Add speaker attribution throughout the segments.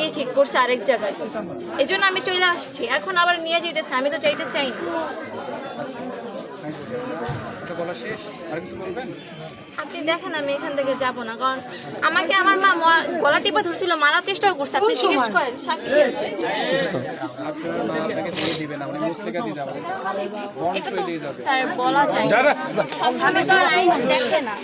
Speaker 1: বিয়ে ঠিক করছে আরেক জায়গায়। এই জন্য আমি চলে আসছি। এখন আবার নিয়ে যেতেছে আমি তো চাইতে চাই না।
Speaker 2: এটা বলা শেষ। আর কিছু বলবেন?
Speaker 1: আপনি দেখেন আমি এখান থেকে যাব না কারণ আমাকে আমার মা ম- গলা টিপা ধরছিল মারার চেষ্টাও করছে। আপনি জিজ্ঞেস করেন সাক্ষী আছে।
Speaker 2: মানে
Speaker 1: স্যার বলা যায়। আমি তো আইন দেখে না।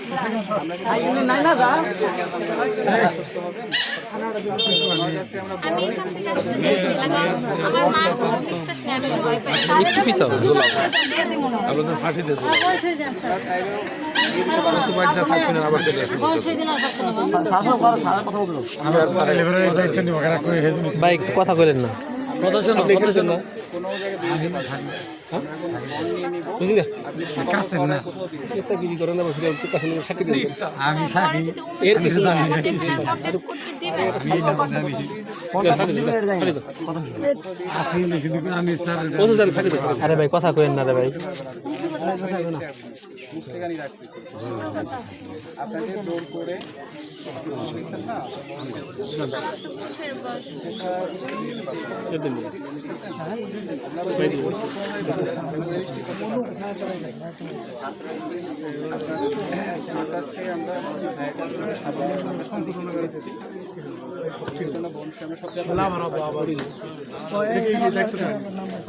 Speaker 3: আপনাদের ফাঁসি ভাই কথা কইলেন না
Speaker 4: কথা শোনো কথা শোনো
Speaker 2: কোনো জায়গায় নিব
Speaker 4: বুঝলি না
Speaker 2: না
Speaker 4: একটা কিছু করেন না ফিরে আসছে কাছে নিয়ে সাক্ষী দিন
Speaker 1: আমি সাকি
Speaker 4: এর কিছু জানি না দিন
Speaker 3: আরে ভাই কথা কইেন না রে ভাই
Speaker 2: আপনাকে জোর করে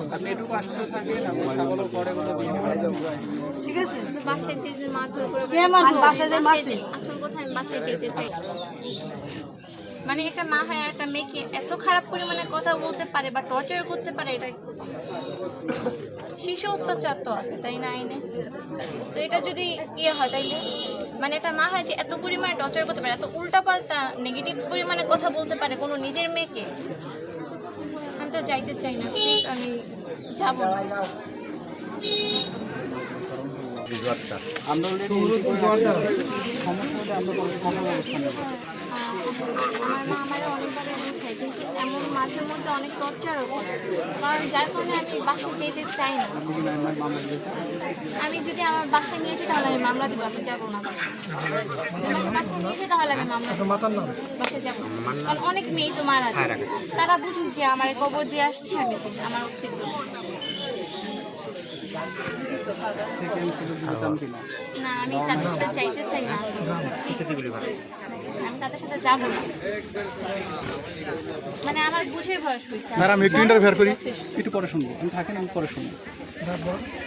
Speaker 2: আপনি এটুকু আসতে থাকেন ছাগলের পরে কোনো
Speaker 1: বাসায় যেতে মারধর করে বাসায় আসল কথা আমি বাসায় যেতে মানে এটা না হয় একটা মেয়েকে এত খারাপ পরিমাণে কথা বলতে পারে বা টর্চার করতে পারে, এটা শিশু অত্যাচার তো আছে, তাই না, আইনে? তো এটা যদি ইয়ে হয়, তাইলে? মানে এটা না হয় যে এত পরিমাণে টর্চার করতে পারে, এত উল্টাপাল্টা নেগেটিভ পরিমাণে কথা বলতে পারে কোনো নিজের মেয়েকে, আমি তো যাইতে চাই না, আমি যাব না।
Speaker 2: আমরা সমস্যা হলে আমরা কোনো ব্যবস্থা নেব
Speaker 1: আমার মা আমার অনেকভাবে বোঝায় কিন্তু এমন মাঝে মধ্যে অনেক টর্চারও করে কারণ যার কারণে আমি বাসায় যেতে চাই না আমি যদি আমার বাসায় নিয়ে যাই তাহলে আমি মামলা দিব আমি যাব না বাসায়। আমাকে বাসায় নিয়ে যাই তাহলে আমি মামলা দিব। বাসায় যাব। কারণ অনেক মেয়ে তো মারা তারা বুঝুক যে আমার কবর দিয়ে আসছে আমি শেষ আমার অস্তিত্ব।
Speaker 2: সেকেন্ড সুযোগ দিতে চান কিনা
Speaker 1: না আমি তাদের সাথে চাইতে চাই না। আমি তাদের সাথে যাব না। মানে আমার বুঝে বয়স হয়েছে।
Speaker 2: ম্যাডাম একটু ইন্টারফেয়ার করি। একটু পরে শুনব। আপনি থাকেন আমি পরে শুনব।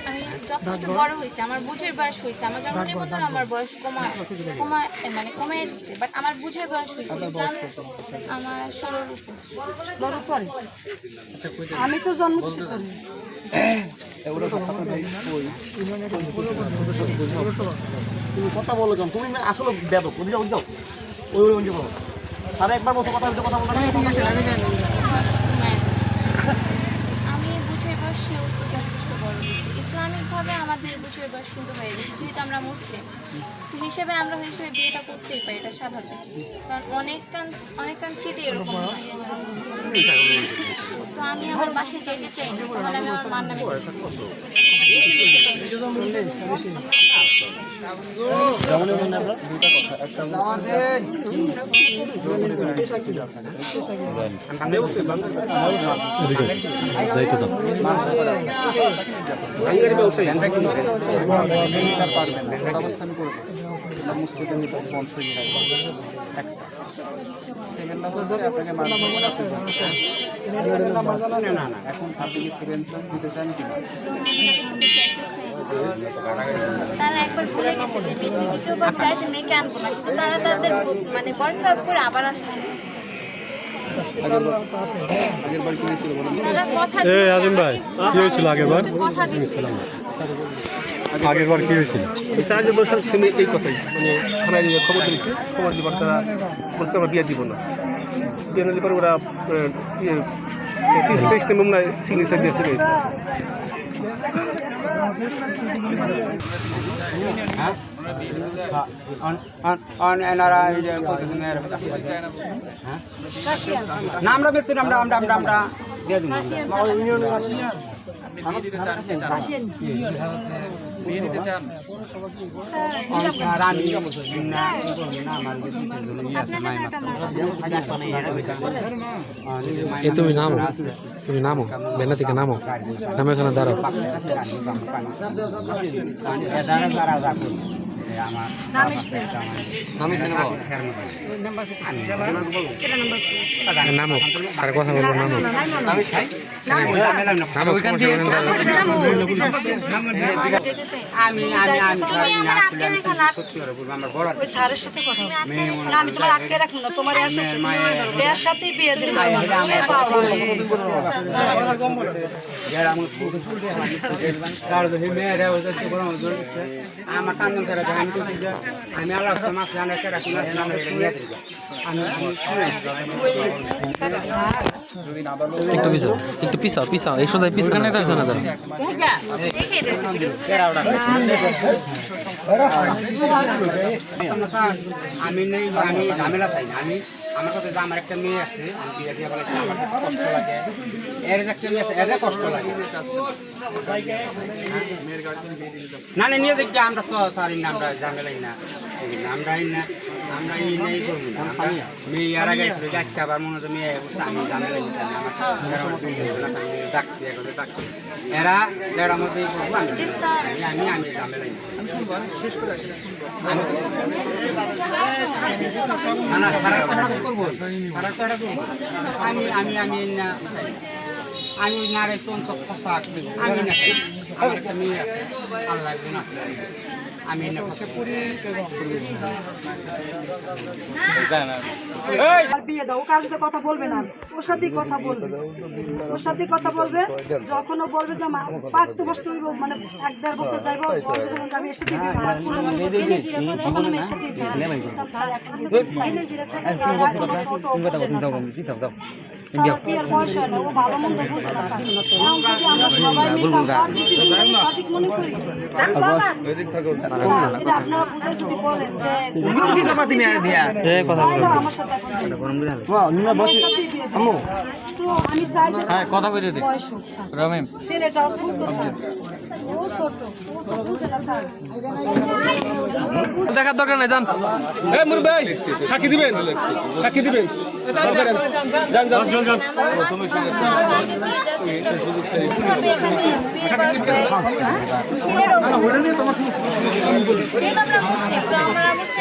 Speaker 1: আমি যথেষ্ট বড় হয়েছে। আমার বুঝের বয়স হয়েছে। আমার আমার বয়স কমায় কমায় মানে কমায় দিচ্ছে বাট আমার বুঝের বয়স হয়েছে ইসলাম আমার ষোলোর উপর
Speaker 5: আমি তো জন্ম
Speaker 6: কথা বলো কেন? তুমি আসলে ব্যাপক। ওদিকে যাও ওই ওই বলো। তাহলে একবার মতো কথা কথা বলতে না
Speaker 1: আমি বুঝের বয়স সেও তো যথেষ্ট বড় হয়েছে ইসলামিকভাবে আমাদের বুঝের বয়স কিন্তু হয়ে গেছে যেহেতু আমরা মুসলিম। তো হিসেবে আমরা হিসেবে বিয়েটা করতেই পারি এটা স্বাভাবিক। কারণ অনেক কান অনেক কান্ট্রিতে এরকম হয়। তো আমি আমার বাসায় যেতে চাই না তাহলে আমি আমার মার নামে
Speaker 3: যাইতে দাও।
Speaker 2: ল্যাংটা পারবেন করব এটা মুসলিমের নিতে বংশ নিয়ে রাখব একটা সেকেন্ড হচ্ছে আপনাকে মারবো না না এখন আপনি কি দিতে চান কিনা
Speaker 1: তারা একবার ভুলে গেছে যে মেয়ে দ্বিতীয়বার চাইতে মেয়েকে আনব না কিন্তু তারা তাদের মানে করে আবার আসছে
Speaker 2: আগের বার কি হয়েছিল বলুন
Speaker 1: কথা
Speaker 7: এ, আজিম ভাই, কি হয়েছিল আগের বার?
Speaker 1: কথা
Speaker 7: আগের বার কি হয়েছিল?
Speaker 4: সাহায্য বসার সিমে এই কথাই। মানে থানায় যে খবর দিয়েছে খবর দিবার তারা বলছে আমরা বিয়ে দিব না। বিয়ে না দিবার ওরা ইয়ে তিরিশ তেইশটা মেমনা সিগনেচার দিয়ে চলে গেছে
Speaker 6: না আমরা ব্যক্তি আমরা আমরা আমরা আমরা দিয়ে
Speaker 8: এ তুমি নামো তুমি নামো ভ্যানা থেকে নামো, নামে এখানে দাঁড়াও। নামো স্যার কথা বলব নামো নামো সমস্যা নেই, দাঁড়াও।
Speaker 5: ওই স্যারের সাথে কথা বলো। না আমি তোমার আটকে রাখব না তোমার এর সাথে এর সাথে বিয়ে দিন
Speaker 6: আমার কান্দন করে আমি আল্লাহ মাছ জানা করে মাছ জানা নিয়ে দিই আমি
Speaker 8: একটু পিছাও একটু পিছাও পিছাও এই সোজাই পিছনে পিছনে
Speaker 1: দাও
Speaker 6: আমি নেই, আমি ঝামেলা চাই আমি আমার কথা যে আমার একটা মেয়ে আছে আমি বিয়ে দিয়ে বলেছি আমার খুব কষ্ট লাগে। এর যে একটা মেয়ে আছে এর কষ্ট লাগে। না না নিয়ে যাই আমরা তো সারি না আমরা ঝামেলাই না। আমরা না আমরা এই নেই করব না। মেয়ে আর আগে ছিল যে আবার মনে মেয়ে বলছে আমি ঝামেলাই না আমার ডাকছি এখন ডাকছি। এরা যারা মধ্যেই করব আমি আমি ঝামেলাই
Speaker 2: শুনব শেষ করে আসি শুনব।
Speaker 6: না না করব? আমি আমি আমি না আমি নারে তোন সব ফসা আমি না আমার একটা মেয়ে আল্লাহ গুণ আছে। আমি
Speaker 5: বিয়ে দাও ও কার সাথে কথা বলবে না ওর সাথেই কথা বলবে ওর সাথেই কথা বলবে যখন ও বলবে যে মা পাকতে বসতে হইব মানে এক দেড় বছর যাইব আমি মনে করবে না। তখন আমি এখনও ছোট, ও বোঝে না, স্যার। স্যার, ওর বিয়ের বয়স হয় না, ও ভালো মন্দ বোঝে না, স্যার। এখন যদি আমরা সবাই মিলে তার decision সঠিক মনে করি। স্যার, এটা আপনারা বুঝে যদি বলেন যে আমার সাথে এখন তো আমি চাই কথা কই দিতে বয়স ছেলেটাও ছোট স্যার।
Speaker 8: দেখার দরকার নাই জান
Speaker 4: এই মুরব্বি ভাই সাক্ষী দিবেন? সাক্ষী দিবেন? যান যান।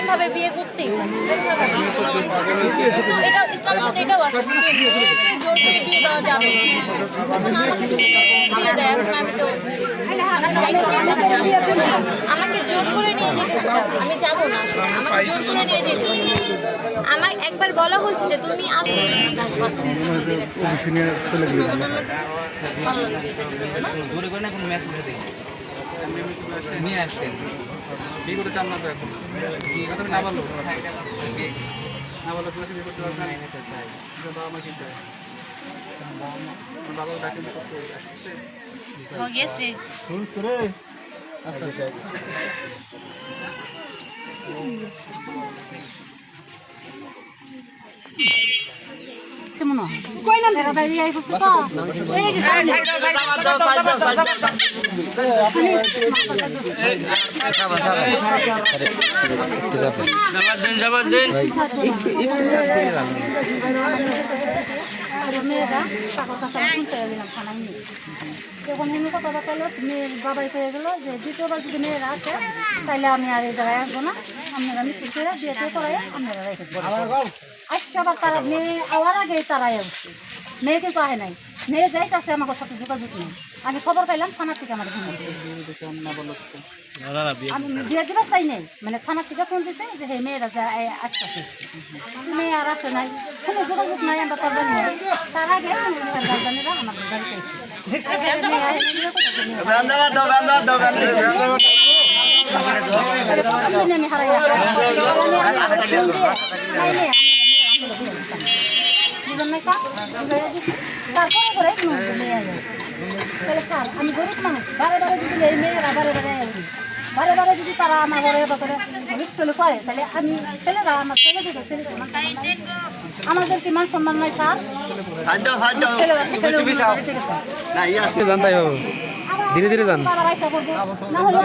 Speaker 1: ভাবে বিয়ে। কিন্তু এটা ইসলামের মধ্যে এটাও আছে মেয়েকে জোর করে বিয়ে দেওয়া যাবে এখন আমাকে যদি জোর করে বিয়ে দেয় এখন আমি তো যাইতে চাইতেছি না। আমাকে জোর করে নিয়ে তাকে। আমি যাব না আমাকে জোর করে নিয়ে যেতে আমার একবার বলা হয়েছে যে তুমি
Speaker 2: নিয়ে আসছেন বিয়ে করতে চান না তো এখন না বলো না বলো তোমাকে চাই বাবা মা কি চায় বাবা ডাকে আসছে
Speaker 1: গেছে
Speaker 5: কই না মেরা বাইরে আই তো এই যে সামনে
Speaker 9: মেয়েরা নিয়ে যখন এমনি কথাটা বলল মেয়ের বাবাই হয়ে গেলো যে দ্বিতীয়বার যদি মেয়েরা আসে তাহলে আমি আর এই জায়গায় আসব না আপনারা মিছিল করে বিয়েতে করাই আপনারা রেখে আজকে আবার তারা মেয়ে আওয়ার আগে তারাই আসছে মেয়ে আয় নাই মেয়ে যাইতেছে আমাকে সাথে যোগাযোগ নেই। আমি খবর পাইলাম থানার থেকে আমার ঘুম আমি বিয়ে দিবার চাই নাই। মানে থানার থেকে ফোন দিছে যে হে মেয়েরা যা আসতেছে মেয়ে আর আসে নাই। কোনো যোগাযোগ নাই আমরা তার জানি তার আগে গার্জেনেরা আমাদের বাড়িতে আমি হারাই তারপরে করে মেয়ে আসে তাহলে স্যার আমি গরিব মানুষ বারে বারে যদি এই মেয়েরা বারে বারে বারে বারে যদি তারা আমার ঘরে ব্যাপারে স্থলে করে তাহলে আমি ছেলেরা আমার ছেলে দিকে ছেলে দিকে মান সম্মান নাই। আমাদের কি মান সম্মান নাই স্যার ছেলে ছেলে ঠিক আছে
Speaker 8: জানতাই বাবু
Speaker 9: আবার ধীরে ধীরে যান
Speaker 6: না হলে